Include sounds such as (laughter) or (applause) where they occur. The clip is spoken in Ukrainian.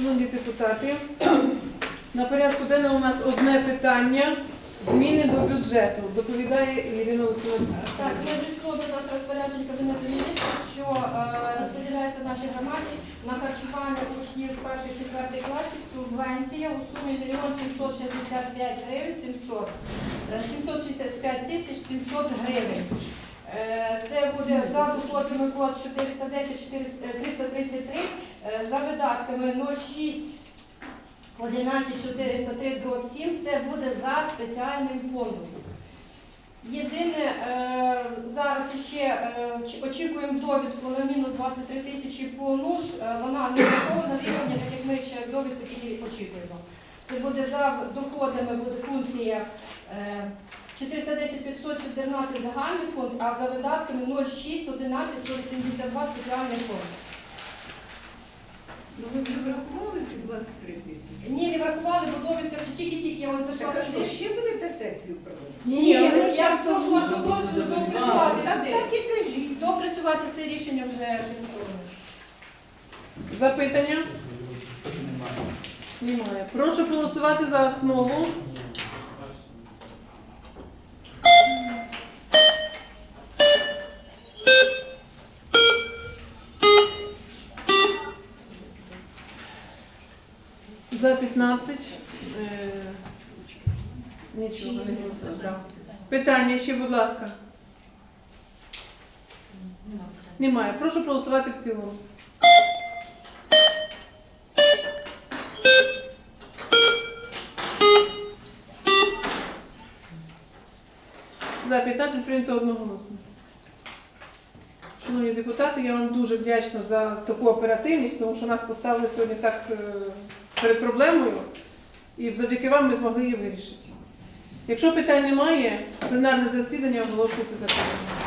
Шановні депутати, (clears throat) на порядку денного у нас одне питання зміни до бюджету. Доповідає Ірина Олександровна. Так, надійшло до нас розпорядження Кабінету міністрів, що е, розподіляється в нашій громаді на харчування учнів перших четвертих класів субвенція у сумі 1 765 гривень 700, 765 е, тисяч 700 гривень. Е, це буде за доходи код 410 400, 333 за видатками 06 11 403 дроб 7, це буде за спеціальним фондом. Єдине, е, зараз ще е, очікуємо довідку на мінус 23 тисячі по НУШ. Е, Вона не врахована рівня, так як ми ще довідку тільки очікуємо. Це буде за доходами, буде функція е, 410 514 загальний фонд, а за видатками 06 11 182 спеціальний фонд. Ну ви вже врахували ці 23 тисячі? Ні, не врахували, бо довідка що тільки-тільки я от зайшла Так а сюди. що, ще будете сесію проводити? Ні, але я зараз прошу вашого дозволу доопрацювати Так, сюди. так і кажіть. Допрацювати це рішення вже підготовлено. Запитання? Немає. Прошу проголосувати за основу. За 15. Е, Нічого не голосує. Питання ще, будь ласка. Немає. Прошу проголосувати в цілому. За 15 прийнято одноголосно. Шановні депутати, я вам дуже вдячна за таку оперативність, тому що нас поставили сьогодні так е, перед проблемою, і завдяки вам ми змогли її вирішити. Якщо питань немає, пленарне засідання оголошується закритим.